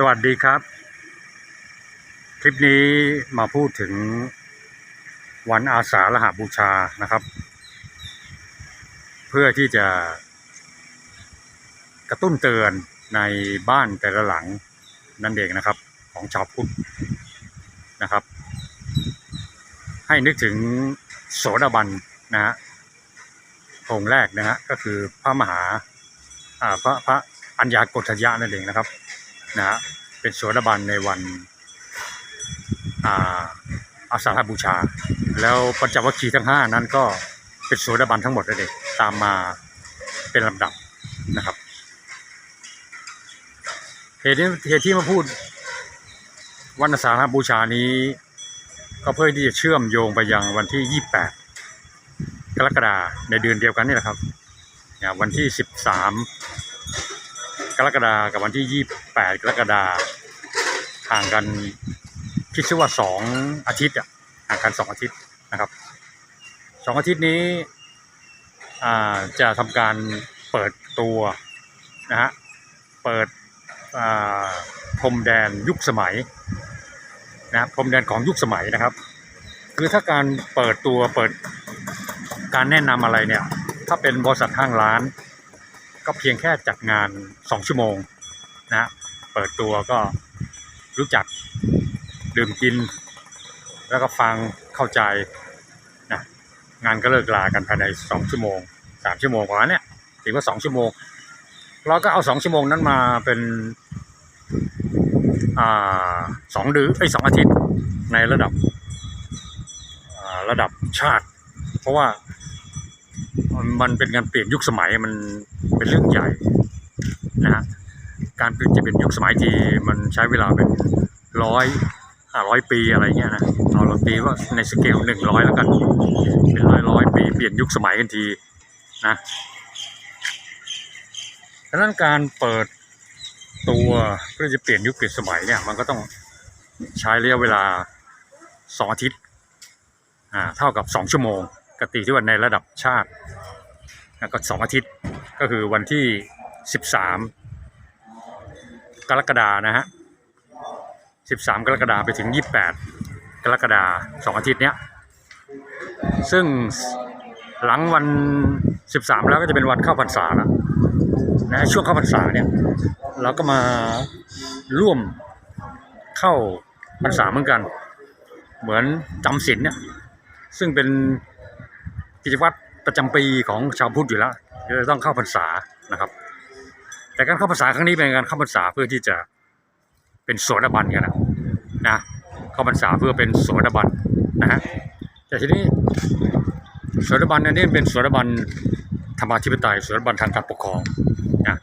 สวัสดีครับ คลิปนี้มาพูดถึงวันอาสาฬหบูชานะครับ เพื่อที่จะกระตุ้นเตือนในบ้านแต่ละหลังนั่นเองนะครับ ของชาวพุทธนะครับ ให้นึกถึงโสดาบันนะฮะองค์แรกนะฮะก็คือพระมหาอ่าพระพระอัญญากฏยะนั่นเองนะครับ นะเป็นโสดาบันในวันอาอาสาฬบูชา แล้วปัญจวัคคีย์ทั้งห้านั้นก็เป็นโสดาบันทั้งหมดนั่นเองตามมาเป็นลำดับนะครับเหตุที่เหตุที่มาพูดวันอาสาฬบูชานี้ ก็เพื่อที่จะเชื่อมโยงไปยังวันที่ 28 กรกฎาคมในเดือนเดียวกันนี่แหละครับวันที่ 13 กรกฎากับวันที่ 28 กรกฎาห่างกันคิดซะว่า 2 อาทิตย์อะห่างกัน 2 อาทิตย์นะครับ 2 อาทิตย์นี้จะทำการเปิดตัวนะฮะเปิดพรมแดนยุคสมัยนะพรมแดนของยุคสมัยนะครับ คือถ้าการเปิดตัวเปิดการแนะนำอะไรเนี่ย ถ้าเป็นบริษัทห้างร้าน ก็เพียงแค่จัดงานสองชั่วโมงนะเปิดตัวก็รู้จักดื่มกิน แล้วก็ฟังเข้าใจนะงานก็เลิกลากันภายในสองชั่วโมงสามชั่วโมงประมาเนี้ยถือว่าสองชั่วโมง เราก็เอาสองชั่วโมงนั้นมาเป็นอ่าสองเดือนไอ้สองอาทิตย์ในระดับระดับชาติ เพราะว่ามันเป็นการเปลี่ยนยุคสมัยมัน เป็นเรื่องใหญ่นะฮะการเปลี่ยนจะเป็นยุคสมัยที่มันใช้เวลาเป็นร้อยห้าร้อยปีอะไรเงี้ยนะเอาเราตีว่าในสเกลหนึ่งร้อยแล้วกันเป็นร้อยร้อยปีเปลี่ยนยุคสมัยกันทีนะดังนั้นการเปิดตัวเพื่อจะเปลี่ยนยุคเปลี่ยนสมัยเนี่ยมันก็ต้องใช้ระยะเวลาสองอาทิตย์อ่าเท่ากับสองชั่วโมงกติที่ว่าในระดับชาติ แล้วก็สองอาทิตย์ก็คือวันที่สิบสามกรกฎานะฮะสิบสามกรกฎาไปถึงยี่แปดกรกฎาสองอาทิตย์เนี้ย ซึ่งหลังวันสิบสามแล้วก็จะเป็นวันเข้าพรรษาแล้วนะช่วงเข้าพรรษาเนี่ยเราก็มาร่วมเข้าพรรษาเหมือนกัน เหมือนจำศีลเนี่ยซึ่งเป็นกิจวัตร ประจำปีของชาวพุทธอยู่แล้วจะต้องเข้าพรรษานะครับ แต่การเข้าพรรษาครั้งนี้เป็นการเข้าพรรษาเพื่อที่จะเป็นโสดาบันกันนะนะเข้าพรรษาเพื่อเป็นโสดาบันนะฮะแต่ทีนี้โสดาบันอันนี้เป็นโสดาบันธรรมาธิปไตยโสดาบันทางการปกครองนะ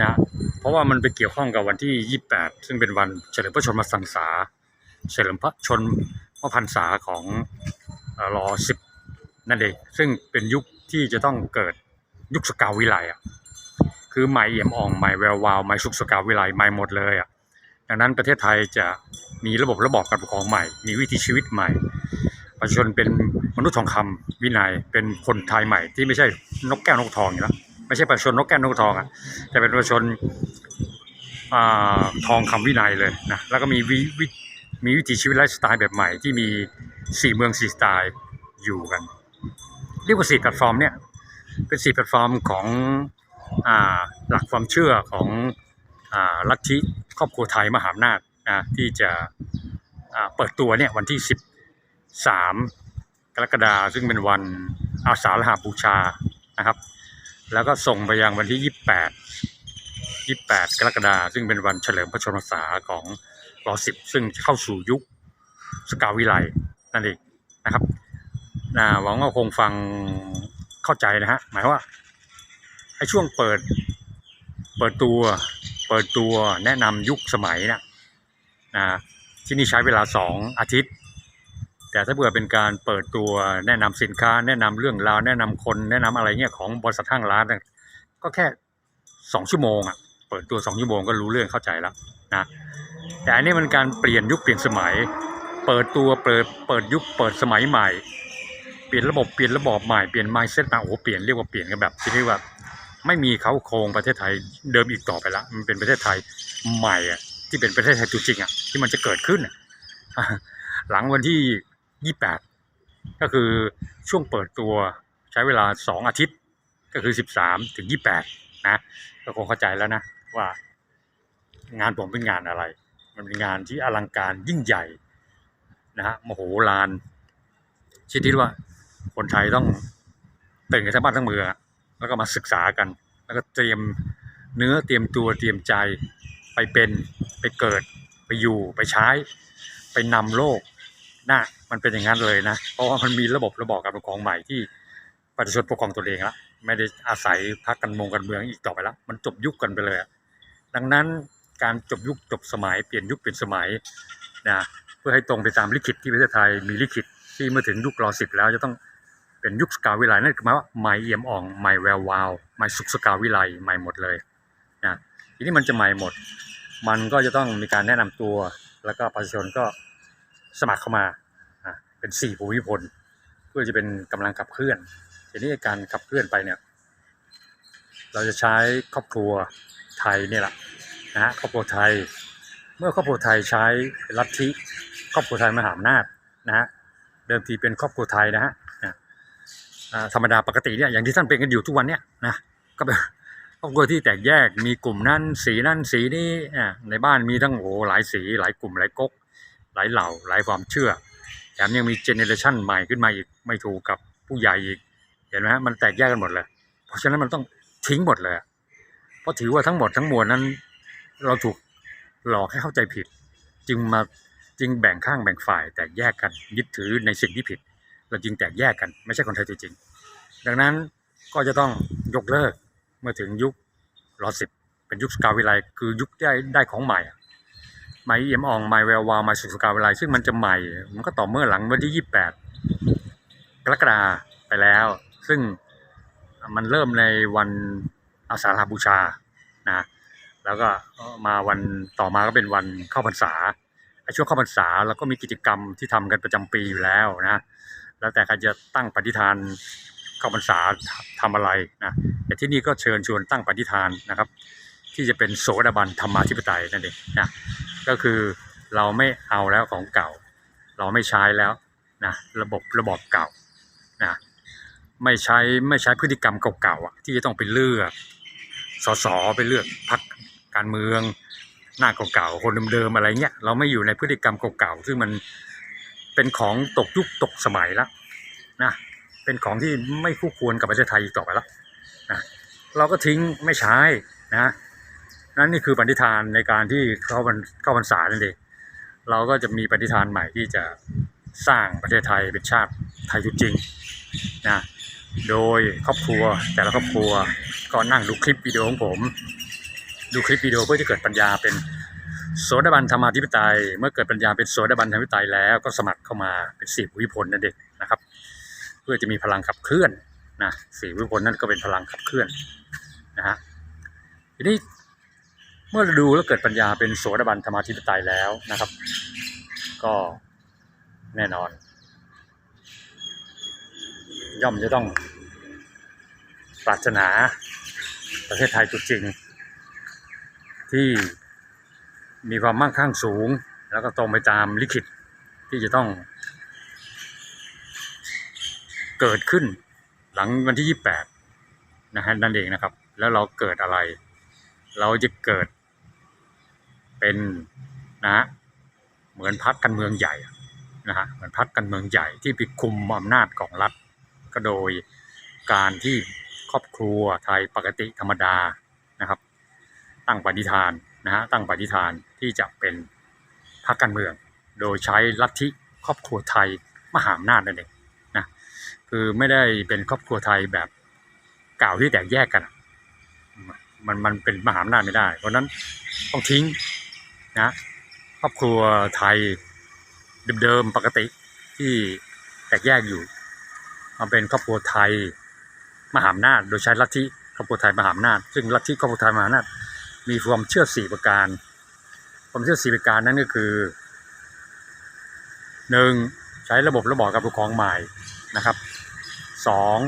นะเพราะว่ามันไปเกี่ยวข้องกับวันที่ 28 ซึ่งเป็นวันเฉลิมพระชนมพรรษาเฉลิมพระชนมพรรษาของเอ่อรอสิบ นั่นเองซึ่งเป็นยุคที่จะต้องเกิดยุคสกาวิไลอะคือใหม่เอี่ยมอ่องใหม่แวววาวใหม่สุขสกาวิไลใหม่หมดเลยอะดังนั้นประเทศไทยจะมีระบบระบอบการปกครองใหม่ มีวิถีชีวิตใหม่ ประชาชนเป็นมนุษย์ทองคำวินัยเป็นคนไทยใหม่ ที่ไม่ใช่นกแก้วนกทองอยู่แล้วไม่ใช่ประชาชนนกแก้วนกทองอะแต่เป็นประชาชนอทองคำวินัยเลยนะแล้วก็มีวิวิมีวิถีชีวิตไลฟ์สไตล์แบบใหม่ที่มีสี่เมืองสี่สไตล์อยู่กัน เรียกว่าสี่แพลตฟอร์มเนี่ยเป็นสี่แพลตฟอร์มของอ่าหลักความเชื่อของอ่าลัทธิครอบครัวไทยมหาอำนาจนะที่จะอ่าเปิดตัวเนี่ยวันที่สิบสามกรกฎาซึ่งเป็นวันอาสาฬหบูชานะครับ แล้วก็ส่งไปยังวันที่ยี่แปดยี่แปดกรกฎาซึ่งเป็นวันเฉลิมพระชนมพรรษาของรอสิบซึ่งเข้าสู่ยุคสกาวิไลนั่นเองนะครับ นะหวังว่าคงฟังเข้าใจนะฮะ หมายว่าไอ้ช่วงเปิด เปิดตัว เปิดตัวแนะนำยุคสมัยนะนะที่นี่ใช้เวลาสองอาทิตย์ แต่ถ้าเผื่อเป็นการเปิดตัวแนะนำสินค้า แนะนำเรื่องราว แนะนำคนแนะนำอะไรเงี้ยของบริษัทห้างร้านก็แค่สองชั่วโมงอะเปิดตัวสองชั่วโมงก็รู้เรื่องเข้าใจแล้วนะแต่อันนี้มันการเปลี่ยนยุคเปลี่ยนสมัย เปิดตัวเปิดเปิดยุคเปิดสมัยใหม่ ปลี่ยนระบบเปลี่ยนระบอบใหม่เปลี่ยน mindset มาโอ้เปลี่ยนเรียกว่าเปลี่ยนกันแบบที่เรียกว่าไม่มีเขาโครงประเทศไทยเดิมอีกต่อไปละมันเป็นประเทศไทยใหม่อะที่เป็นประเทศไทยตัวจริงอะที่มันจะเกิดขึ้นหลังวันที่ยี่แปดก็คือช่วงเปิดตัวใช้เวลาสองอาทิตย์ ก็คือสิบสามถึงยี่แปดนะก็คงเข้าใจแล้วนะว่างานผมเป็นงานอะไร มันเป็นงานที่อลังการยิ่งใหญ่นะฮะมโหฬารชนิดที่ว่า คนไทยต้องตื่นกันทั้งบ้านทั้งเมืองแล้วก็มาศึกษากัน แล้วก็เตรียมเนื้อเตรียมตัวเตรียมใจไปเป็นไปเกิดไปอยู่ไปใช้ ไปนำโลกนะมันเป็นอย่างนั้นเลยนะ เพราะว่ามันมีระบบระบอบการปกครองใหม่ที่ประชาชนปกครองตัวเองละไม่ได้อาศัยพรรคการเมืองการเมืองอีกต่อไปแล้วมันจบยุคกันไปเลยอะดังนั้นการจบยุคจบสมัยเปลี่ยนยุคเปลี่ยนสมัยนะเพื่อให้ตรงไปตามลิขิตที่ประเทศไทยมีลิขิตที่เมื่อถึงยุครอสิบแล้วจะต้อง เป็นยุคสกาวิไลนั่นคือหมายว่าใหม่เอี่ยมอ่องใหม่แวววาวใหม่สุขสกาวิไลใหม่หมดเลยนะทีนี้มันจะใหม่หมด มันก็จะต้องมีการแนะนำตัว แล้วก็ประชาชนก็สมัครเข้ามาอะเป็นสี่ภูมิพลเพื่อจะเป็นกำลังขับเคลื่อน ทีนี้การขับเคลื่อนไปเนี่ยเราจะใช้ครอบครัวไทยเนี่ยแหละนะครอบครัวไทย เมื่อครอบครัวไทยใช้ลัทธิครอบครัวไทยมหาอำนาจนะฮะเดิมทีเป็นครอบครัวไทยนะฮะ ธรรมดาปกติเนี่ยอย่างที่ท่านเป็นกันอยู่ทุกวันเนี่ยนะก็เป็นครอบครัวที่แตกแยกมีกลุ่มนั้นสีนั้นสีนี้ในบ้านมีทั้งโอ้หลายสีหลายกลุ่มหลายก๊กหลายเหล่าหลายความเชื่อแถมยังมีเจเนอเรชันใหม่ขึ้นมาอีกไม่ถูกกับผู้ใหญ่อีกเห็นไหมฮะมันแตกแยกกันหมดเลย เพราะฉะนั้นมันต้องทิ้งหมดเลย เพราะถือว่าทั้งหมดทั้งมวลนั้น เราถูกหลอกให้เข้าใจผิด จึงมาจึงแบ่งข้างแบ่งฝ่ายแตกแยกกันยึดถือในสิ่งที่ผิด เราจึงแตกแยกกันไม่ใช่คนไทยตัวจริง ดังนั้นก็จะต้องยกเลิกเมื่อถึงยุครอสิบเป็นยุคสกาวิไลคือยุคได้ได้ของใหม่อะใหม่เอี่ยมอ่องใหม่แวววาวใหม่สุสกาวิไลซึ่งมันจะใหม่ มันก็ต่อเมื่อหลังวันที่ยี่แปดกรกฎาไปแล้ว ซึ่งมันเริ่มในวันอาสาฬหบูชานะแล้วก็มาวันต่อมาก็เป็นวันเข้าพรรษาช่วงเข้าพรรษาเราก็มีกิจกรรมที่ทำกันประจำปีอยู่แล้วนะ แล้วแต่ใครจะตั้งปฏิฐานเข้าพรรษาทำอะไรนะแต่ที่นี่ก็เชิญชวนตั้งปฏิฐานนะครับ ที่จะเป็นโสดาบันธรรมาธิปไตยนั่นเองนะก็คือเราไม่เอาแล้วของเก่า เราไม่ใช้แล้วนะระบบระบอบเก่านะไม่ใช้ไม่ใช้พฤติกรรมเก่าๆที่จะต้องไปเลือกสสไปเลือกพรรคการเมืองหน้าเก่าๆคนเดิมๆอะไรเงี้ยเราไม่อยู่ในพฤติกรรมเก่าๆซึ่งมัน เป็นของตกยุคตกสมัยแล้วนะเป็นของที่ไม่คู่ควรกับประเทศไทยอีกต่อไปแล้วนะเราก็ทิ้งไม่ใช้นะนั่นนี่คือปณิธานในการที่เข้าพรรเข้าพรรษานั่นเองเราก็จะมีปณิธานใหม่ที่จะสร้างประเทศไทยเป็นชาติไทยจริงนะโดยครอบครัวแต่ละครอบครัวก็นั่งดูคลิปวิดีโอของผม ดูคลิปวิดีโอเพื่อจะเกิดปัญญาเป็น โสดาบันธรรมาธิปไตย เมื่อเกิดปัญญาเป็นโสดาบันธรรมาธิปไตยแล้วก็สมัครเข้ามาเป็นสี่วิพลนั่นเองนะครับ เพื่อจะมีพลังขับเคลื่อนนะสี่วิพลนั่นก็เป็นพลังขับเคลื่อนนะฮะทีนี้เมื่อเราดูแล้วเกิดปัญญาเป็นโสดาบันธรรมาธิปไตยแล้วนะครับ ก็แน่นอน ย่อมจะต้องปรารถนาประเทศไทยตัวจริงที่ มีความมั่งคั่งสูง แล้วก็ตรงไปตามลิขิตที่จะต้อง เกิดขึ้นหลังวันที่ 28 นะฮะนั่นเองนะครับ แล้วเราเกิดอะไร เราจะเกิดเป็นนะฮะเหมือนพรรคการเมืองใหญ่นะฮะเหมือนพรรคการเมืองใหญ่ที่ไปคุมอำนาจของรัฐ ก็โดยการที่ครอบครัวไทยปกติธรรมดานะครับ ตั้งปณิธาน นะฮะตั้งปณิธานที่จะเป็นพรรคการเมือง โดยใช้ลัทธิครอบครัวไทยมหาอำนาจนั่นเองนะคือไม่ได้เป็นครอบครัวไทยแบบเก่าที่แตกแยกกัน มันมันเป็นมหาอำนาจไม่ได้ เพราะฉะนั้นต้องทิ้งนะครอบครัวไทยเดิมๆปกติที่แตกแยกอยู่มาเป็นครอบครัวไทยมหาอำนาจโดยใช้ลัทธิครอบครัวไทยมหาอำนาจซึ่งลัทธิครอบครัวไทยมหาอำนาจ มีความเชื่อสี่ประการ ความเชื่อสี่ประการนั้นก็คือหนึ่งใช้ระบบระบอบการปกครองใหม่นะครับสอง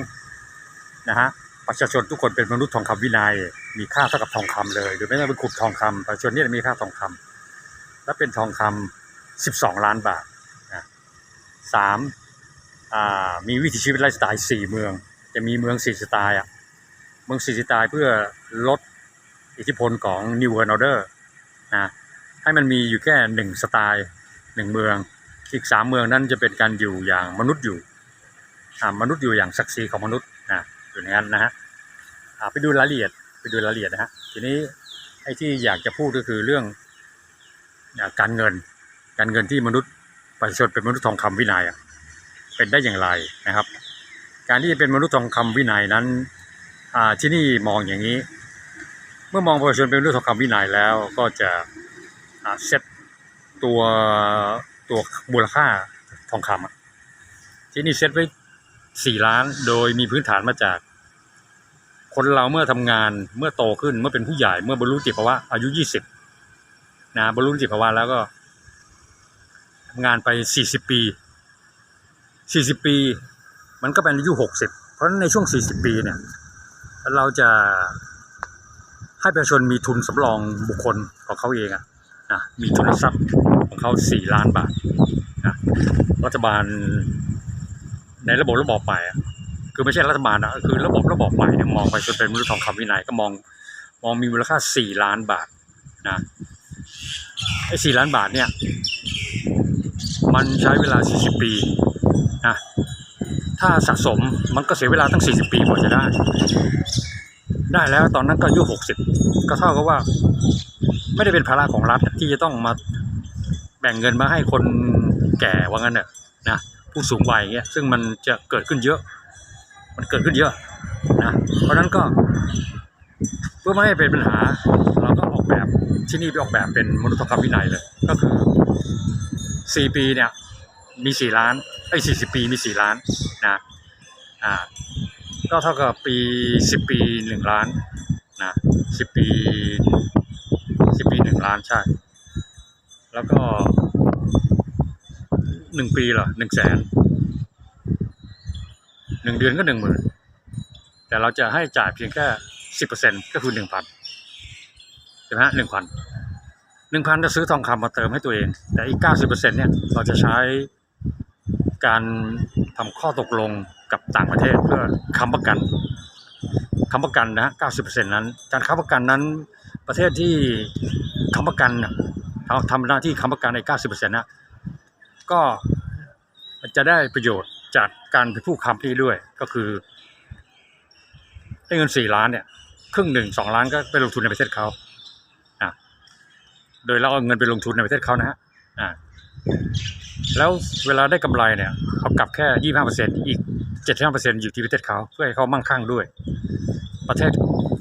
นะฮะประชาชนทุกคนเป็นมนุษย์ทองคำวินัย มีค่าเท่ากับทองคำเลยโดยไม่ต้องไปขุดทองคำประชาชนนี่มีค่าทองคำและเป็นทองคำสิบสองล้านบาทนะสามมีวิถีชีวิตไลฟ์สไตล์สี่เมือง จะมีเมืองสี่สไตล์อะเมืองสี่สไตล์เพื่อลด อิทธิพลของ New World Order นะให้มันมีอยู่แค่หนึ่งสไตล์หนึ่งเมือง อีกสามเมืองนั้นจะเป็นการอยู่อย่างมนุษย์อยู่มนุษย์อยู่อย่างศักดิ์ศรีของมนุษย์นะอยู่ในนั้นนะฮะไปดูรายละเอียดไปดูรายละเอียดนะฮะทีนี้ไอ้ที่อยากจะพูดก็คือเรื่องอการเงิน การเงินที่มนุษย์ประชาชนเป็นมนุษย์ทองคำวินัยเป็นได้อย่างไรนะครับ การที่เป็นมนุษย์ทองคำวินัยนั้นที่นี่มองอย่างนี้ มื่อมองประชาชนเป็นมนุษย์ทองคำวินัยแล้วก็จะเซตตัวตัวมูลค่าทองคำที่นี่เซตไว้สี่ล้านโดยมีพื้นฐานมาจาก คนเราเมื่อทำงานเมื่อโตขึ้นเมื่อเป็นผู้ใหญ่เมื่อบรรลุนิตภาวะอายุยี่สิบนะบรรลุนิตภาวะแล้วก็ทำงานไปสี่สิบปีสี่สิบปี มันก็เป็นอายุหกสิบเพราะฉะนั้นในช่วงสี่สิบปีเนี่ยเราจะ ให้ประชาชนมีทุนสำรองบุคคลของเขาเองอะนะมีทุนทรัพย์ของเขาสี่ล้านบาทนะรัฐบาลในระบบระบอบใหม่คือไม่ใช่รัฐบาลนะคือระบบระบอบใหม่เนี่ยมองไปจนเป็นมนุษย์ทองคำวินัยก็มองมองมีมูลค่าสี่ล้านบาทนะไอ้สี่ล้านบาทเนี่ย มันใช้เวลาสี่สิบปีนะถ้าสะสมมันก็เสียเวลาตั้งสี่สิบปีกว่าจะได้ ได้แล้วตอนนั้นก็อายุหกสิบก็เท่ากับว่า ไม่ได้เป็นภาระของรัฐที่จะต้องมาแบ่งเงินมาให้คนแก่ว่างั้นเนอะนะผู้สูงวัยเงี้ยซึ่งมันจะเกิดขึ้นเยอะ มันเกิดขึ้นเยอะนะเพราะฉะนั้นก็เพื่อไม่ให้เป็นปัญหา เราก็ออกแบบที่นี่ไปออกแบบเป็นมนุษยธรรมวินัยเลย ก็คือสี่ปีเนี่ยมีสี่ล้านไอ้สี่สิบปีมีสี่ล้านนะอ่า ก็เท่ากับปีสิบปีหนึ่งล้านนะสิบปีสิบปีหนึ่งล้านใช่ แล้วก็หนึ่งปีเหรอหนึ่งแสนหนึ่งเดือนก็หนึ่งหมื่นแต่เราจะให้จ่ายเพียงแค่สิบเปอร์เซ็นก็คือหนึ่งพันใช่ไหมฮะหนึ่งพันหนึ่งพันจะซื้อทองคำมาเติมให้ตัวเอง แต่อีกเก้าสิบเปอร์เซ็นเนี่ยเราจะใช้การทำข้อตกลง กับต่างประเทศเพื่อค้ำประกันค้ำประกันนะเก้าสิบเปอร์เซ็นนั้นการค้ำประกันนั้นประเทศที่ค้ำประกันทำทำหน้าที่ค้ำประกันในเก้าสิบเปอร์เซ็นต์นะก็จะได้ประโยชน์จากการเป็นผู้ค้ำที่ด้วยก็คือได้เงินสี่ล้านเนี่ยครึ่งหนึ่งสองล้านก็ไปลงทุนในประเทศเขาอะโดยเราเอาเงินไปลงทุนในประเทศเขานะฮะอ่าแล้วเวลาได้กำไรเนี่ยเอากลับแค่ยี่ห้าเปอร์เซ็นต์อีก เจ็ดห้าเปอร์เซ็นอยู่ที่ประเทศเขาเพื่อให้เขามั่งคั่งด้วย ประเทศ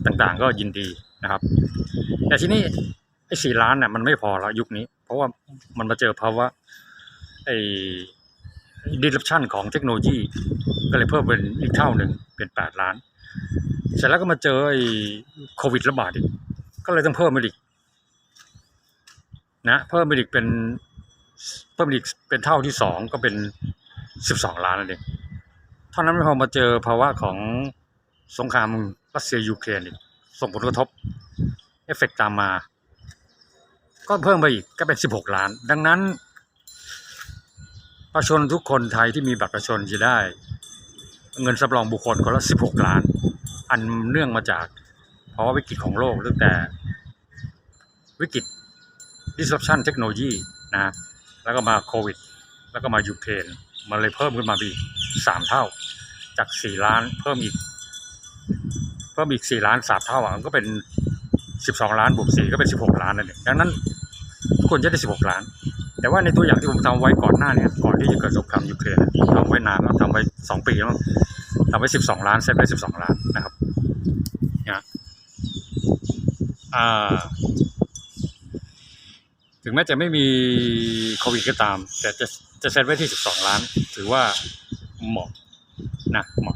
ต่างๆ ก็ยินดีนะครับ แต่ทีนี้ไอ้สี่ล้านเนี่ยมันไม่พอแล้วยุคนี้ เพราะว่ามันมาเจอภาวะไอ้ disruption ของเทคโนโลยี ก็เลยเพิ่มเป็นอีกเท่าหนึ่งเป็นแปดล้าน เสร็จแล้วก็มาเจอไอ้โควิดระบาดอีก ก็เลยต้องเพิ่มมาอีกนะเพิ่มมาอีกเป็นเพิ่มอีกเป็นเท่าที่สองก็เป็นสิบสองล้านนั่นเอง เท่านั้นไม่พอมาเจอภาวะของสงครามรัสเซียยูเครนอีกส่งผลกระทบ เอฟเฟกต์ตามมา ก็เพิ่มไปอีกก็เป็นสิบหกล้าน ดังนั้น ประชาชนทุกคนไทยที่มีบัตรประชาชนจะได้ เงินสำรองบุคคลคนละสิบหกล้าน อันเนื่องมาจากภาวะวิกฤตของโลกตั้งแต่ วิกฤต disruption เทคโนโลยีนะแล้วก็มาโควิด แล้วก็มายูเครน มันเลยเพิ่มขึ้นมาอีกสามเท่า จากสี่ล้านเพิ่มอีก เพิ่มอีกสี่ล้านสามเท่าอะมันก็เป็นสิบสองล้านบวกสี่ก็เป็นสิบหกล้านนั่นเองดังนั้นทุกคนจะได้สิบหกล้าน แต่ว่าในตัวอย่างที่ผมทำไว้ก่อนหน้าเนี่ยก่อนที่จะเกิดสงครามยูเครนทำไว้นานแล้วทำไว้สองปีแล้วทำไว้สิบสองล้านเซ็ตไว้สิบสองล้านนะครับนะอ่าถึงแม้จะไม่มีโควิดก็ตาม แต่จะ จะเซ็ตไว้ที่สิบสองล้าน ถือว่าเหมาะนะเหมาะ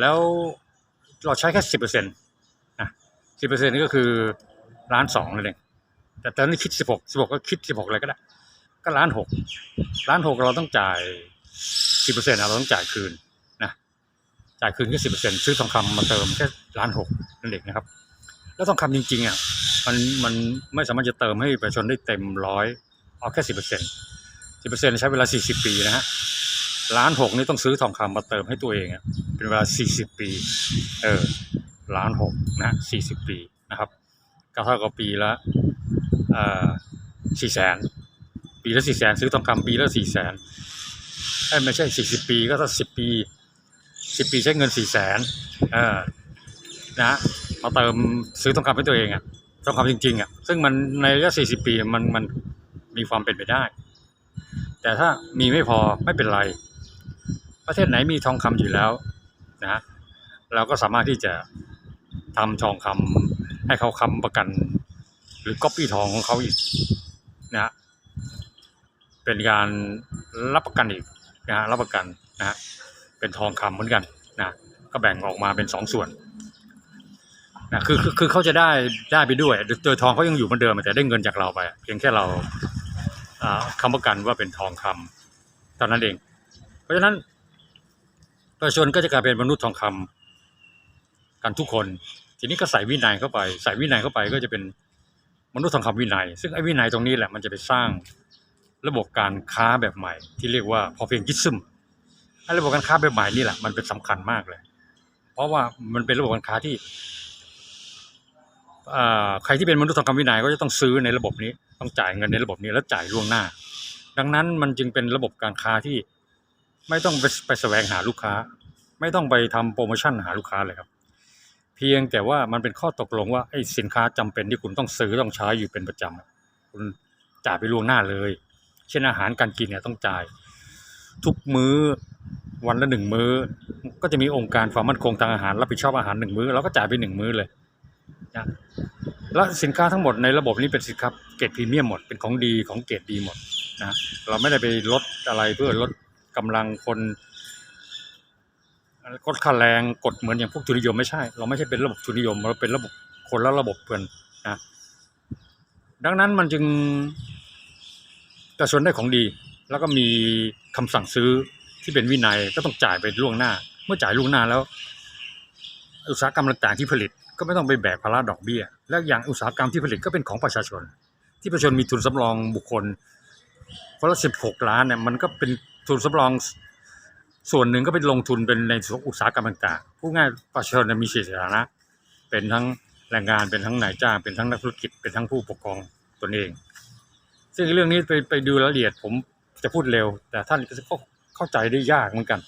แล้วเราใช้แค่สิบเปอร์เซ็นต์นะสิบเปอร์เซ็นต์นี่ก็คือล้านสองเลยเองแต่ตอนนี้คิดสิบหกสิบหกก็คิดสิบหกเลยก็ได้ ก็ล้านหกล้านหกเราต้องจ่ายสิบเปอร์เซ็นต์เราต้องจ่ายคืนนะจ่ายคืนแค่สิบเปอร์เซ็นซื้อทองคำมาเติมแค่ล้านหกนั่นเองนะครับ แล้วทองคำจริงๆอะมันมันไม่สามารถจะเติมให้ประชาชนได้เต็มร้อยเอาแค่สิบเปอร์เซ็น สิบเปอร์เซ็นใช้เวลาสี่สิบปีนะฮะล้านหกนี่ต้องซื้อทองคำมาเติมให้ตัวเองเป็นเวลาสี่สิบปี เออล้านหกนะสี่สิบปีนะครับก็เท่ากับปีละสี่แสนปีละสี่แสนซื้อทองคำปีละสี่แสนเอ้ยไม่ใช่สี่สิบปีก็ถ้าสิบปีสิบปีใช้เงินสี่แสนเออนะมาเติมซื้อทองคำให้ตัวเองอะทองคำจริงๆอะซึ่งมันในระยะสี่สิบปีมันมันมีความเป็นไปได้ แต่ถ้ามีไม่พอไม่เป็นไร ประเทศไหนมีทองคำอยู่แล้วนะเราก็สามารถที่จะทำทองคำให้เขาค้ำประกัน หรือก๊อปปี้ทองของเขาอีกนะฮะเป็นการรับประกันอีกนะฮะรับประกันนะฮะเป็นทองคำเหมือนกันนะก็แบ่งออกมาเป็นสองส่วนนะคือคือเขาจะได้ได้ไปด้วยโดยทองเขายังอยู่เหมือนเดิมแต่ได้เงินจากเราไป เพียงแค่เรา คำประกันว่าเป็นทองคำเท่านั้นเอง เพราะฉะนั้นประชาชนก็จะกลายเป็นมนุษย์ทองคำกันทุกคน ทีนี้ก็ใส่วินัยเข้าไป ใส่วินัยเข้าไปก็จะเป็นมนุษย์ทองคำวินัย ซึ่งไอ้วินัยตรงนี้แหละมันจะไปสร้างระบบการค้าแบบใหม่ ที่เรียกว่าพอเพียงยิซึมไอ้ระบบการค้าแบบใหม่นี่แหละมันเป็นสำคัญมากเลย เพราะว่ามันเป็นระบบการค้าที่ ใครที่เป็นมนุษย์ทองคำวินัยก็จะต้องซื้อในระบบนี้ ต้องจ่ายเงินในระบบนี้แล้วจ่ายล่วงหน้า ดังนั้นมันจึงเป็นระบบการค้าที่ไม่ต้องไปไปแสวงหาลูกค้า ไม่ต้องไปทำโปรโมชั่นหาลูกค้าเลยครับ เพียงแต่ว่ามันเป็นข้อตกลงว่าไอ้สินค้าจำเป็นที่คุณต้องซื้อต้องใช้อยู่เป็นประจำอะคุณจ่ายไปล่วงหน้าเลย เช่นอาหารการกินเนี่ยต้องจ่าย ทุกมื้อวันละหนึ่งมื้อ ก็จะมีองค์การความมั่นคงทางอาหารรับผิดชอบอาหารหนึ่งมื้อเราก็จ่ายไปหนึ่งมื้อเลย นะแล้วสินค้าทั้งหมดในระบบนี้เป็นสินค้าเกรดพรีเมียมหมดเป็นของดีของเกรดดีหมดนะเราไม่ได้ไปลดอะไรเพื่อลดกำลังคนกดค่าแรงกดเหมือนอย่างพวกทุนนิยมไม่ใช่ เราไม่ใช่เป็นระบบทุนนิยมเราเป็นระบบคนละระบบเพื่อนนะดังนั้นมันจึงประชาชนได้ของดี แล้วก็มีคำสั่งซื้อที่เป็นวินัยก็ต้องจ่ายไปล่วงหน้า เมื่อจ่ายล่วงหน้าแล้ว อุตสาหกรรมต่างๆที่ผลิต ก็ไม่ต้องไปแบกภาระดอกเบี้ย และอย่างอุตสาหกรรมที่ผลิตก็เป็นของประชาชน ที่ประชาชนมีทุนสำรองบุคคลคนละสิบหกล้านเนี่ยมันก็เป็นทุนสำรองส่วนหนึ่งก็เป็นลงทุนเป็นในอุตสาหกรรมต่างๆ ผู้ง่ายประชาชนมีสิทธิฐานะ เป็นทั้งแรงงานเป็นทั้งนายจ้างเป็นทั้งนักธุรกิจเป็นทั้งผู้ปกครองตนเอง ซึ่งเรื่องนี้ไปไปดูรายละเอียดผมจะพูดเร็ว แต่ท่านก็จะเข้าใจได้ยากเหมือนกัน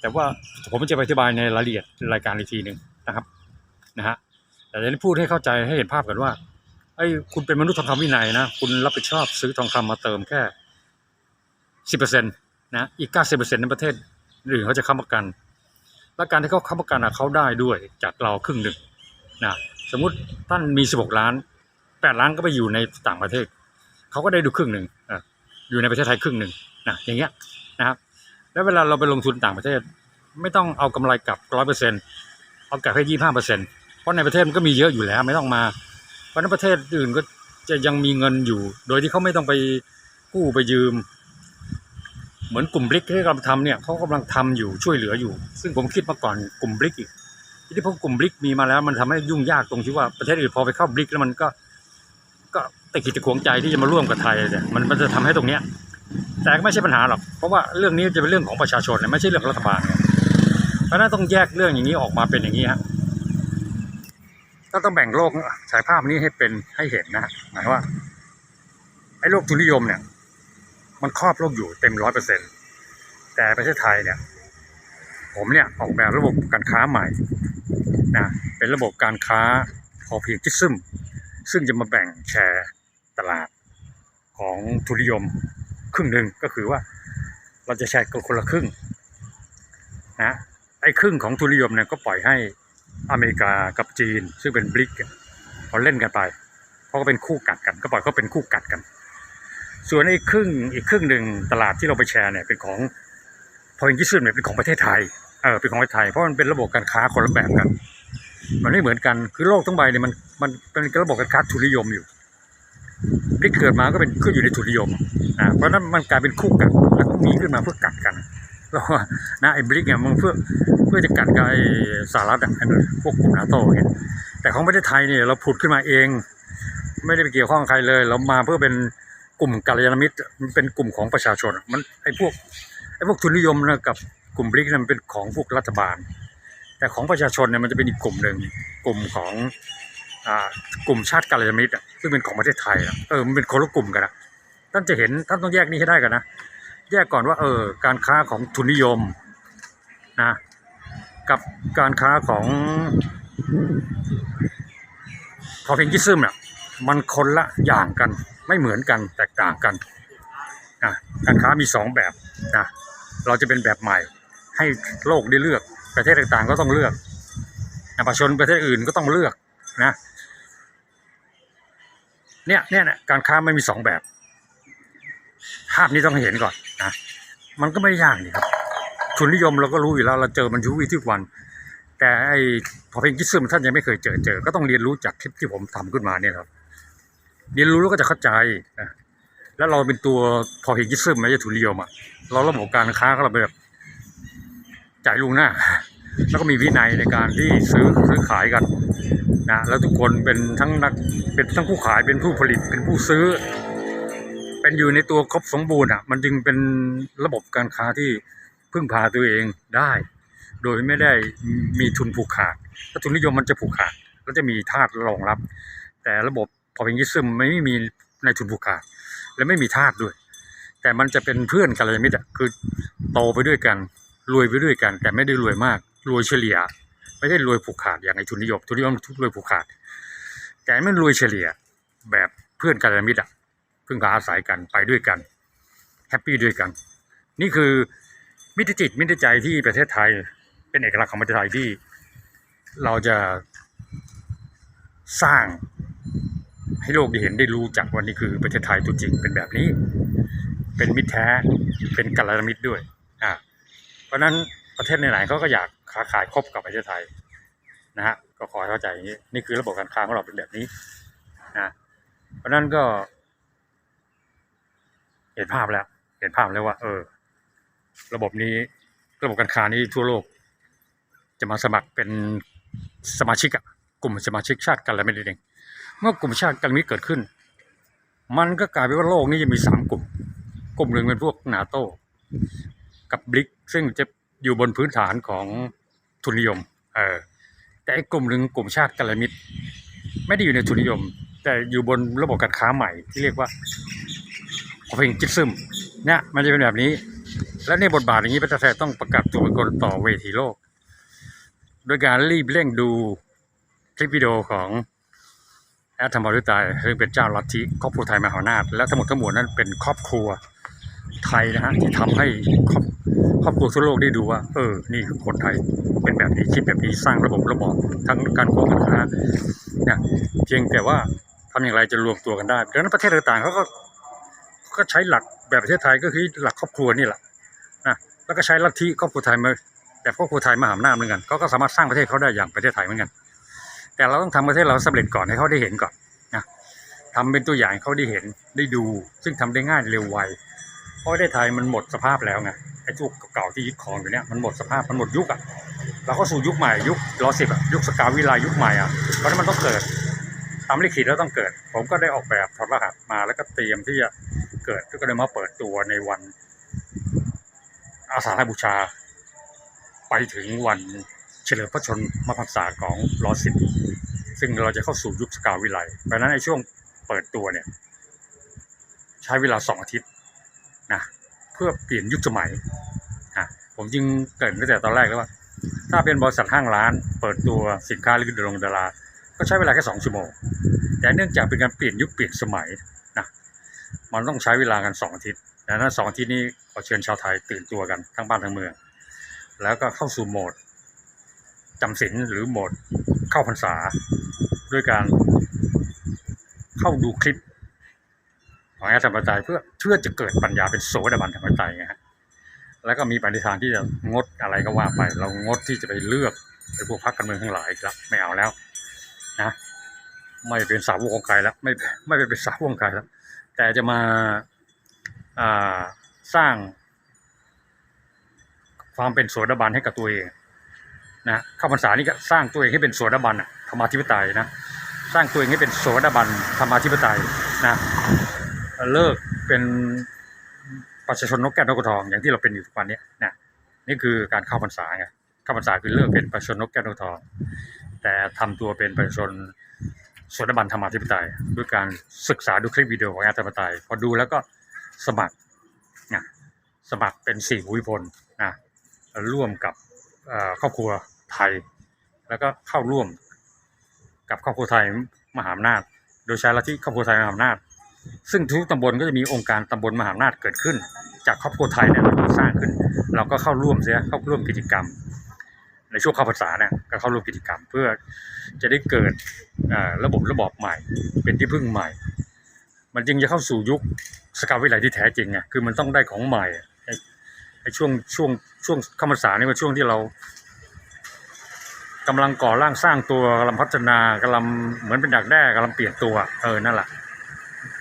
แต่ว่าผมจะไปอธิบายในรายละเอียดรายการอีกทีหนึ่งนะครับ นะฮะแต่เดี๋ยวนี้พูดให้เข้าใจให้เห็นภาพกันว่าไอ้คุณเป็นมนุษย์ทองคำวินัยนะ คุณรับผิดชอบซื้อทองคำมาเติมแค่สิบเปอร์เซ็นต์นะอีก90%ในประเทศอื่นเขาจะค้ำประกัน และการที่เขาค้ำประกันอะเขาได้ด้วยจากเราครึ่งหนึ่งนะสมมุติท่านมี16ล้าน8ล้านก็ไปอยู่ในต่างประเทศเขาก็ได้ดูครึ่งหนึ่งอยู่ในประเทศไทยครึ่งหนึ่งนะอย่างเงี้ยนะครับแล้วเวลาเราไปลงทุนต่างประเทศ ไม่ต้องเอากำไรกลับร้อยเปอร์เซ็นต์เอากลับแค่ยี่ห้าเปอร์เซ็นต์ ราะในประเทศมันก็มีเยอะอยู่แล้วไม่ต้องมา เพราะนั้นประเทศอื่นก็จะยังมีเงินอยู่ โดยที่เขาไม่ต้องไปกู้ไปยืม เหมือนกลุ่มบลิกที่กำลังทำเนี่ยเขากำลังทำอยู่ช่วยเหลืออยู่ ซึ่งผมคิดมาก่อนกลุ่มบลิกอีกทีนี้พอกกลุ่มบลิกมีมาแล้ว มันทำให้ยุ่งยากตรงที่ว่าประเทศอื่นพอไปเข้าบลิกแล้วมันก็ ก็ตะกิดตะขวงใจที่จะมาร่วมกับไทยเนี่ยมันมันจะทำให้ตรงเนี้ยแต่ก็ไม่ใช่ปัญหาหรอก เพราะว่าเรื่องนี้จะเป็นเรื่องของประชาชนนะไม่ใช่เรื่องรัฐบาลเพราะฉะนั้นต้องแยกเรื่องอย่างนี้ออกมาเป็นอย่างนี้ฮะ ก็ต้องแบ่งโลกฉายภาพนี้ให้เป็นให้เห็นนะหมายว่าไอ้โลกทุนนิยมเนี่ย มันครอบโลกอยู่เต็มร้อยเปอร์เซ็นแต่ประเทศไทยเนี่ย ผมเนี่ยออกแบบระบบการค้าใหม่นะเป็นระบบการค้าพอเพียงที่ซึมซึ่งจะมาแบ่งแชร์ตลาดของทุนนิยมครึ่งหนึ่งก็คือว่าเราจะแชร์กันคนละครึ่งนะไอ้ครึ่งของทุนนิยมเนี่ยก็ปล่อยให้ อเมริกากับจีน ซึ่งเป็นบริกเขาเล่นกันไป เพราะก็เป็นคู่กัดกัน ก็ปล่อยเขาเป็นคู่กัดกัน ส่วนไอ้ครึ่งอีกครึ่งหนึ่งตลาดที่เราไปแชร์เนี่ยเป็นของพออย่างที่สุดเนี่ยเป็นของประเทศไทยเออเป็นของประเทศไทยเพราะมันเป็นระบบการค้าคนละแบบกัน มันไม่เหมือนกันคือโลกทั้งใบเนี่ยมันมันเป็นระบบการค้าทุนนิยมอยู่พริกเกิดมาก็เป็นก็อยู่ในทุนนิยมอ่าเพราะฉะนั้นมันกลายเป็นคู่กัดแล้วก็มีขึ้นมาเพื่อกัดกัน แล้วนะไอ้บลิกเนี่ยมันเพื่อเพื่อจะกัดกับไอ้สหรัฐอะไอ้พวกกลุ่มนาโต้เนี่ยแต่ของประเทศไทยเนี่ยเราผุดขึ้นมาเอง ไม่ได้ไปเกี่ยวข้องใครเลย เรามาเพื่อเป็นกลุ่มกัลยาณมิตรมันเป็นกลุ่มของประชาชนมันไอ้พวกไอ้พวกทุนนิยมนะกับกลุ่มบลิกนี่ยมันเป็นของพวกรัฐบาล แต่ของประชาชนเนี่ยมันจะเป็นอีกกลุ่มหนึ่งกลุ่มของอ่ากลุ่มชาติกัลยาณมิตรอะซึ่งเป็นของประเทศไทยเออมันเป็นคนละกลุ่มกันอะท่านจะเห็นท่านต้องแยกนี้ให้ได้กันนะ แยกก่อนว่าเออการค้าของทุนนิยมนะกับการค้าของพอเพนกิซึมเนี่ยมันคนละอย่างกันไม่เหมือนกันแตกต่างกันนะการค้ามีสองแบบนะเราจะเป็นแบบใหม่ให้โลกได้เลือกประเทศต่างๆก็ต้องเลือกนะประชาชนประเทศอื่นก็ต้องเลือกนะเนี่ยเนี่ยเนี่ยการค้าไม่มีสองแบบ ภาพนี้ต้องเห็นก่อนนะมันก็ไม่ยากนี่ครับทุนนิยมเราก็รู้อยู่แล้วเราเจอมันทุกวีทุกวัน แต่ไอ้พอเพลงคิดซึมท่านยังไม่เคยเจอเจอ ก็ต้องเรียนรู้จากคลิปที่ผมทำขึ้นมาเนี่ยครับ เรียนรู้แล้วก็จะเข้าใจนะแล้วเราเป็นตัวพอเพลงคิดซึมไม่ใช่ทุนนิยมอะเราระบบการค้าก็เราแบบจ่ายลุงหน้า แล้วก็มีวินัยในการที่ซื้อซื้อขายกันนะแล้วทุกคนเป็นทั้งนักเป็นทั้งผู้ขายเป็นผู้ผลิตเป็นผู้ซื้อ เป็นอยู่ในตัวครบสมบูรณ์อะ มันจึงเป็นระบบการค้าที่พึ่งพาตัวเองได้ โดยไม่ได้มีทุนผูกขาดถ้าทุนนิยมมันจะผูกขาดแล้วจะมีทาสรองรับ แต่ระบบพอเป็นยิซึมไม่มีในทุนผูกขาด และไม่มีทาสด้วย แต่มันจะเป็นเพื่อนกันเลยมิตรอะคือโตไปด้วยกันรวยไปด้วยกัน แต่ไม่ได้รวยมากรวยเฉลี่ย ไม่ได้รวยผูกขาดอย่างไอ้ทุนนิยมทุนนิยมทุกรวยผูกขาด แต่มันรวยเฉลี่ยแบบเพื่อนกันเลยมิตรอะ พึ่งพาอาศัยกันไปด้วยกันแฮปปี้ด้วยกัน นี่คือมิตรจิตมิตรใจที่ประเทศไทยเป็นเอกลักษณ์ของประเทศไทยที่ เราจะสร้างให้โลกได้เห็นได้รู้จักวันนี้คือประเทศไทยตัวจริงเป็นแบบนี้ เป็นมิตรแท้เป็นกัลยาณมิตรด้วยอ่าเพราะนั้นประเทศไหนๆเขาก็อยากค้าขายคบกับประเทศไทยนะฮะก็ขอให้เข้าใจอย่างนี้นี่คือระบบการค้าของเราเป็นแบบนี้นะเพราะนั้นก็ เห็นภาพแล้ว เห็นภาพแล้วว่า เออ ระบบนี้ ระบบการค้านี้ทั่วโลก จะมาสมัครเป็นสมาชิกอะกลุ่มสมาชิกชาติกันแล้วไม่ได้เองเมื่อกลุ่มชาติกันนี้เกิดขึ้น มันก็กลายเป็นว่าโลกนี้จะมีสามกลุ่ม กลุ่มหนึ่งเป็นพวกนาโต้กับบลิกซึ่งจะอยู่บนพื้นฐานของทุนนิยม เออ แต่กลุ่มหนึ่งกลุ่มชาติกัลมิตร ไม่ได้อยู่ในทุนนิยม แต่อยู่บนระบบการค้าใหม่ที่เรียกว่า เพลงจิตซึมเนี่ยมันจะเป็นแบบนี้ และในบทบาทอย่างนี้ประเทศไทยต้องประกาศตัวเป็นคนต่อเวทีโลก โดยการรีบเร่งดูคลิปวิดีโอของแอดธรรมรุตายซึ่งเป็นเจ้าลัทธิครอบครัวไทยมหาอนาจและทั้งหมดทั้งมวลนั้นเป็นครอบครัวไทยนะฮะที่ทำให้ครอบครอบครัวทั่วโลกได้ดูว่า เออ นี่คือคนไทยเป็นแบบนี้คิดแบบนี้สร้างระบบระบอบทั้งการโกงการค้าเนี่ยเพียงแต่ว่าทำอย่างไรจะรวมตัวกันได้ดังนั้นประเทศต่างๆเขาก็ ก็ใช้หลักแบบประเทศไทยก็คือหลักครอบครัวนี่แหละนะแล้วก็ใช้ลัทธิครอบครัวไทยมาแบบครอบครัวไทยมาหาอำนาจเหมือนกันเขาก็สามารถสร้างประเทศเขาได้อย่างประเทศไทยเหมือนกัน แต่เราต้องทำประเทศเราสำเร็จก่อนให้เขาได้เห็นก่อนนะทำเป็นตัวอย่างเขาได้เห็นได้ดู ซึ่งทำได้ง่ายเร็วไวเพราะประเทศไทยมันหมดสภาพแล้วไงไอ้พวกเก่าๆที่ยึดครองอยู่เนี่ยมันหมดสภาพมันหมดยุคอะเราก็สู่ยุคใหม่ยุครอสิบอะยุคสกาวิไลยุคใหม่อะเพราะฉะนั้นมันต้องเกิด ตามลิขิตแล้วต้องเกิด ผมก็ได้ออกแบบถอดรหัสมาแล้วก็เตรียมที่จะเกิดก็เลยมาเปิดตัวในวันอาสาฬหบูชา ไปถึงวันเฉลิมพระชนมพรรษาของรอสิบซึ่งเราจะเข้าสู่ยุคสกาวิไลเพราะนั้นในช่วงเปิดตัวเนี่ย ใช้เวลาสองอาทิตย์นะเพื่อเปลี่ยนยุคสมัยนะผมจึงเกริดตั้งแต่ตอนแรกแล้วว่า ถ้าเป็นบริษัทห้างร้าน เปิดตัวสินค้าหรือดารงดารา ก็ใช้เวลาแค่สองชั่วโมง แต่เนื่องจากเป็นการเปลี่ยนยุคเปลี่ยนสมัยนะมันต้องใช้เวลากันสองอาทิตย์ดังนั้นสองอาทิตย์นี้ขอเชิญชาวไทยตื่นตัวกันทั้งบ้านทั้งเมือง แล้วก็เข้าสู่โหมดจำศีลหรือโหมดเข้าพรรษา ด้วยการเข้าดูคลิปของแอดธรรมตายเพื่อเพื่อจะเกิดปัญญาเป็นโสดาบันธรรมตายไงฮะแล้วก็มีปณิธานที่จะงดอะไรก็ว่าไป เรางดที่จะไปเลือกไอ้พวกพรรคการเมืองทั้งหลายครับไม่เอาแล้ว นะไม่เป็นสาวกของใครแล้วไม่ไม่ไปเป็นสาวกของใครแล้วแต่จะมาสร้าง ความเป็นโสดาบันให้กับตัวเองนะเข้าพรรษานี่ก็สร้างตัวเองให้เป็นโสดาบันธรรมาธิปไตยนะสร้างตัวเองให้เป็นโสดาบันธรรมาธิปไตยนะเลิกเป็นประชาชนนกแก้วนกกระทองอย่างที่เราเป็นอยู่ทุกวันนี้นะนี่คือการเข้าพรรษาไงเข้าพรรษาคือเลิกเป็นประชาชนนกแก้วนกกระทอง แต่ทำตัวเป็นประชาชนโสดาบันธรรมาธิปไตย ด้วยการศึกษาดูคลิปวิดีโอของอาจารย์ธรรมไตย พอดูแล้วก็สมัครนะสมัครเป็นสี่ภูมิพลนะร่วมกับครอบครัวไทย แล้วก็เข้าร่วมกับครอบครัวไทยมหาอำนาจ โดยใช้ลัทธิครอบครัวไทยมหาอำนาจ ซึ่งทุกตำบลก็จะมีองค์การตำบลมหาอำนาจเกิดขึ้น จากครอบครัวไทยเนี่ยเราสร้างขึ้น เราก็เข้าร่วมเสียเข้าร่วมกิจกรรม ในช่วงเข้าพรรษาเนี่ยก็เข้าร่วมกิจกรรม เพื่อจะได้เกิดระบบระบอบใหม่ เป็นที่พึ่งใหม่ มันจึงจะเข้าสู่ยุคสกาวิไลที่แท้จริงไงคือมันต้องได้ของใหม่ไอ้ช่วงช่วงช่วงเข้าพรรษานี่เป็นช่วงที่เรากำลังก่อร่างสร้างตัวกำลังพัฒนากำลังเหมือนเป็นดักแด้กำลังเปลี่ยนตัวเออนั่นแหละ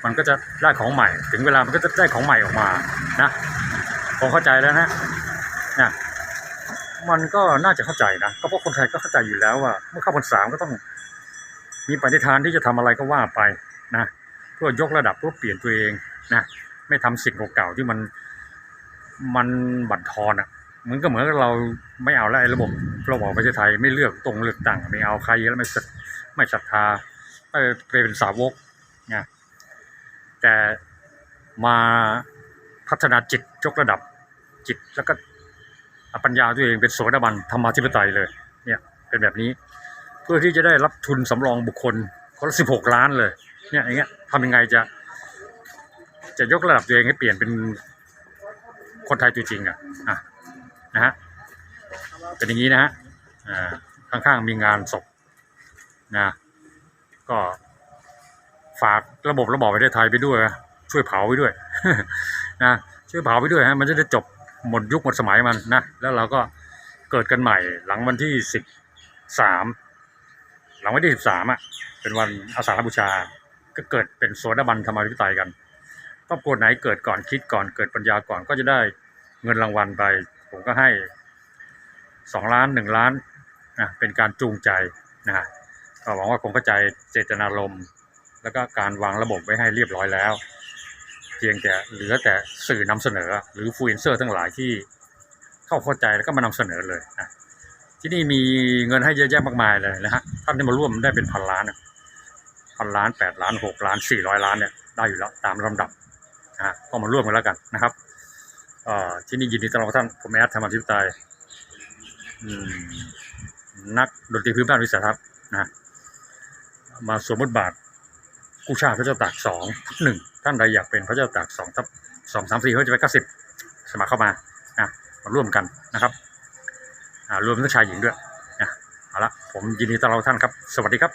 มันก็จะได้ของใหม่ ถึงเวลามันก็จะได้ของใหม่ออกมานะผมเข้าใจแล้วนะนะ มันก็น่าจะเข้าใจนะก็เพราะคนไทยก็เข้าใจอยู่แล้วว่า เมื่อเข้าพรรษาก็ต้อง มีปฏิฐานที่จะทำอะไรก็ว่าไปนะเพื่อยกระดับเพื่อเปลี่ยนตัวเองนะไม่ทำสิ่งเก่าๆที่มันมันบั่นทอนอะเหมือนก็เหมือนเราไม่เอาแล้วไอ้ระบบระบอบประเทศไทยไม่เลือกตรงเลือกต่างไม่เอาใครแล้วไม่ศรัทไม่ศรัทธาไม่ไปเป็นสาวกนะแต่มาพัฒนาจิตยกระดับจิตแล้วก็ ปัญญาตัวเองเป็นโสดาบันธรรมาธิปไตยเลยเนี่ยเป็นแบบนี้ เพื่อที่จะได้รับทุนสำรองบุคคลคนละสิบหกล้านเลยเนี่ยอย่างเงี้ยทำยังไงจะ จะยกระดับตัวเองให้เปลี่ยนเป็นคนไทยตัวจริงอะอะนะฮะเป็นอย่างนี้นะฮะอ่าข้างๆมีงานศพนะก็ฝากระบบระบอบประเทศไทยไปด้วย ช่วยเผาไปด้วยนะช่วยเผาไปด้วยฮะมันจะได้จบ หมดยุคหมดสมัยมันนะแล้วเราก็เกิดกันใหม่หลังวันที่สิบสามหลังวันที่สิบสามอะเป็นวันอาสาฬบูชา ก็เกิดเป็นโสดาบันธรรมาธิปไตยกันครอบครัวไหนเกิดก่อนคิดก่อนเกิดปัญญาก่อนก็จะได้เงินรางวัลไป ผมก็ให้สองล้านหนึ่งล้านนะเป็นการจูงใจนะฮะก็หวังว่าคงเข้าใจเจตนารมณ์แล้วก็การวางระบบไว้ให้เรียบร้อยแล้ว เพียงแต่เหลือแต่สื่อนำเสนอ หรือฟูเอนเซอร์ทั้งหลายที่เข้าเข้าใจแล้วก็มานำเสนอเลยนะที่นี่มีเงินให้เยอะแยะมากมายเลยนะฮะท่านที่มาร่วมได้เป็นพันล้านพันล้านแปดล้านหกล้านสี่ร้อยล้านเนี่ยได้อยู่แล้วตามลำดับนะก็มาร่วมกันแล้วกันนะครับเอ่อที่นี่ยินดีต้อนรับท่านผมแอดธรรมธิปไตยนักดนตรีพื้นบ้านวิสาทัศน์นะมาสวมบทบาท กู้ชาติพระเจ้าตากสองทับหนึ่งท่านใดอยากเป็นพระเจ้าตากสองทับสองสามสี่เขาจะไปเก้าสิบสมัครเข้ามานะมาร่วมกันนะครับอ่ารวมทั้งชายหญิงด้วยนะเอาละผมยินดีต้อนรับท่านครับ สวัสดีครับ